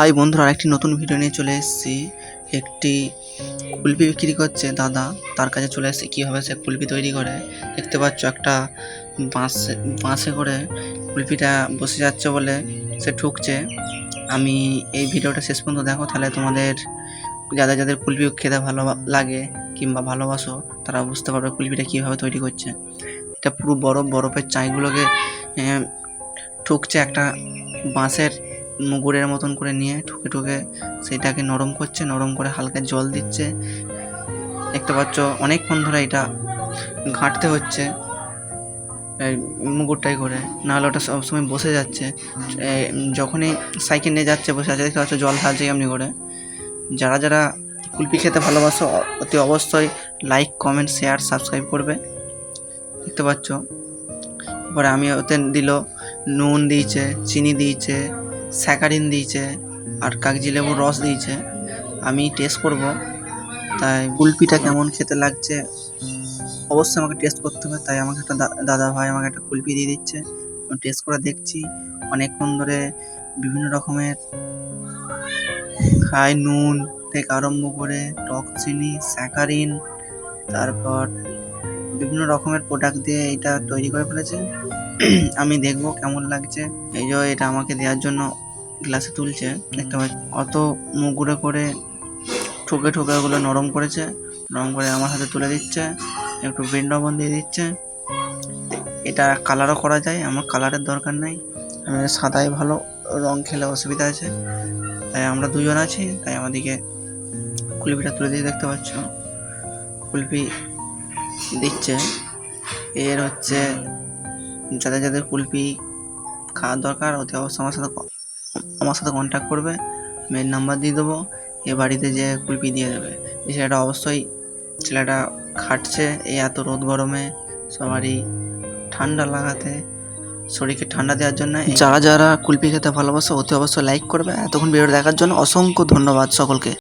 High বন্ধুরা, আরেকটি নতুন ভিডিও নিয়ে চলে এসেছি। একটি কুলপি বিক্রি করছে দাদা। তার কাছে চলে এসেছি, কীভাবে সে কুলপি তৈরি করে। দেখতে পাচ্ছ একটা বাঁশে বাঁশে করে কুলপিটা বসে যাচ্ছে বলে সে ঠুকছে। আমি এই ভিডিওটা শেষ পর্যন্ত দেখো, তাহলে তোমাদের যাদের যাদের কুলপি খেতে ভালো লাগে কিংবা ভালোবাসো, তারা বুঝতে পারবে কুলপিটা কীভাবে তৈরি করছে। এটা পুরো বরফ, বরফের চাইগুলোকে ঠুকছে একটা বাঁশের মুগুরের মতন করে নিয়ে ঠুকে ঠুকে সেটাকে নরম করছে, নরম করে হালকা জল দিচ্ছে। দেখতে পাচ্ছ, অনেকক্ষণ ধরে এটা ঘাঁটতে হচ্ছে মুগুরটাই করে। নাহলে ওটা সবসময় বসে যাচ্ছে। যখনই সাইকেল নিয়ে যাচ্ছে, বসে আছে, দেখতে পাচ্ছ, জল ঢালছে এমনি করে। যারা যারা কুলপি খেতে ভালোবাসো, অতি অবশ্যই লাইক কমেন্ট শেয়ার সাবস্ক্রাইব করবে। দেখতে পাচ্ছ এবারে আমি ওতে দিল নুন দিয়েছে, চিনি দিয়েছে। স্যাকারিন দিয়েছে আর কাগজি লেবুর রস দিয়েছে। আমি টেস্ট করব, তাই কুলপিটা কেমন খেতে লাগছে? অবশ্যই আমাকে টেস্ট করতে হবে, তাই আমাকে একটা দাদা ভাই আমাকে একটা কুলপি দিয়ে দিচ্ছে। আমি টেস্ট করে দেখছি, অনেকক্ষণ ধরে বিভিন্ন রকমের খাই নুন থেকে আরম্ভ করে টক চিনি, স্যাকারিন, তারপর বিভিন্ন রকমের প্রোডাক্ট দিয়ে এটা তৈরি করে ফেলেছে। আমি দেখব কেমন লাগছে। এই যে এটা আমাকে দেওয়ার জন্য গ্লাসে তুলছে। দেখতে পাচ্ছি অত মুগুড়ে করে ঠোকে ঠোকে ওগুলো নরম করেছে। নরম করে আমার হাতে তুলে দিচ্ছে। একটু বৃন্দাবন দিয়ে দিচ্ছে। এটা কালারও করা যায় আমার কালারের দরকার নাই। আমি সাদাই ভালো রং খেলে অসুবিধা আছে। তাই আমরা দুজন আছি তাই আমাদেরকে কুলপিটা তুলে দিয়ে দেখতে পাচ্ছ। কুলপি দিচ্ছে। এর হচ্ছে যাদের যাদের কুলপি খাওয়ার দরকার অতি অবশ্যই আমার সাথে আমার সাথে কন্ট্যাক্ট করবে। মেন নাম্বার দিয়ে দেবো, এ বাড়িতে যে কুলপি দিয়ে দেবে। এই ছেলেটা অবশ্যই, ছেলেটা খাটছে এই এত রোদ গরমে, সবারই ঠান্ডা লাগাতে, শরীরকে ঠান্ডা দেওয়ার জন্য যারা যারা কুলপি খেতে ভালোবাসে অতি অবশ্যই লাইক করবে। এতক্ষণ ভিডিও দেখার জন্য অসংখ্য ধন্যবাদ সকলকে।